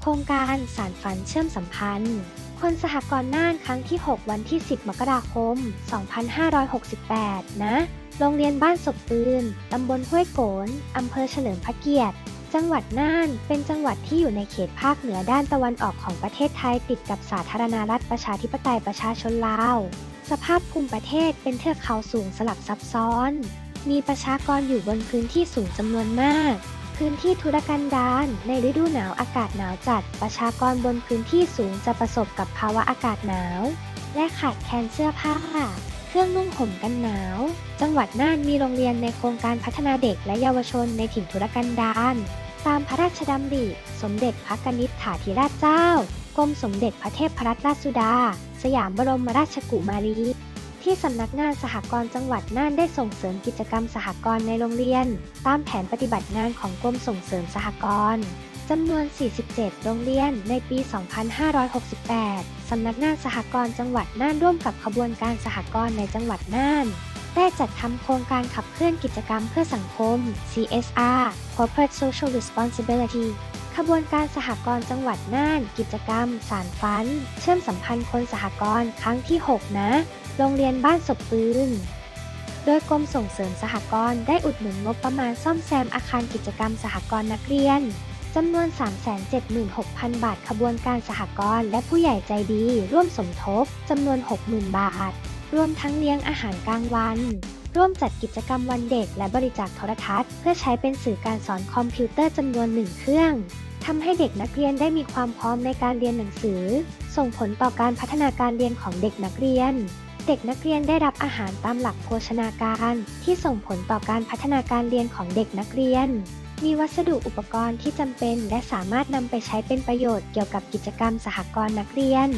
โครงการสารฝันเชื่อมสัมพันธ์ คนสหกรณ์น่านครั้งที่ 6 วันที่ 10 มกราคม 2568 นะ โรงเรียนบ้านศพปืน ตำบลห้วยโกน อำเภอเฉลิมพระเกียรติ จังหวัดน่าน เป็นจังหวัดที่อยู่ในเขตภาคเหนือด้านตะวันออกของประเทศไทยติดกับสาธารณรัฐประชาธิปไตยประชาชนลาว สภาพภูมิประเทศเป็นเทือกเขาสูงสลับซับซ้อน มีประชากรอยู่บนพื้นที่สูงจำนวนมาก พื้นที่ทุรกันดารในฤดูหนาวอากาศหนาวจัด ประชากรบนพื้นที่สูงจะประสบกับภาวะอากาศหนาว และขาดแคลนเสื้อผ้า เครื่องนุ่งห่มกันหนาว จังหวัดน่านมีโรงเรียนในโครงการพัฒนาเด็กและเยาวชนในถิ่นทุรกันดารตามพระราชดำริ สมเด็จพระกนิษฐาธิราชเจ้า กรมสมเด็จพระเทพรัตนราชสุดา สยามบรมราชกุมารี ที่สำนักงานสหกรณ์จังหวัดน่านได้ส่งเสริมกิจกรรมสหกรณ์ในโรงเรียน ตามแผนปฏิบัติงานของกรมส่งเสริมสหกรณ์จำนวน 47 โรงเรียน ในปี 2568 สำนักงานสหกรณ์จังหวัดน่านร่วมกับขบวนการสหกรณ์ในจังหวัดน่าน ได้จัดทำโครงการขับเคลื่อนกิจกรรมเพื่อสังคม CSR Corporate Social Responsibility ขบวนการสหกรณ์จังหวัดน่าน กิจกรรม สารฝัน เชื่อมสัมพันธ์คนสหกรณ์ครั้งที่ 6 นะ โรงเรียนบ้านศพปืนโดยกรมส่งเสริมสหกรณ์ได้อุดหนุนงบประมาณซ่อมแซมอาคารกิจกรรมสหกรณ์นักเรียนจำนวน 376,000 บาทขบวนการสหกรณ์และผู้ใหญ่ใจดี ร่วมสมทบจำนวน 60,000 บาท รวมทั้งเลี้ยงอาหารกลางวัน ร่วมจัดกิจกรรมวันเด็กและบริจาคโทรทัศน์ เพื่อใช้เป็นสื่อการสอนคอมพิวเตอร์จำนวนหนึ่งเครื่องทำให้เด็กนักเรียนได้มีความพร้อมในการเรียนหนังสือ ส่งผลต่อการพัฒนาการเรียนของเด็กนักเรียน เด็กนักเรียนได้รับอาหารตามหลักโภชนาการที่ส่งผลต่อการพัฒนาการเรียนของเด็กนักเรียน มีวัสดุอุปกรณ์ที่จำเป็น และสามารถนำไปใช้เป็นประโยชน์เกี่ยวกับกิจกรรมสหกรณ์นักเรียน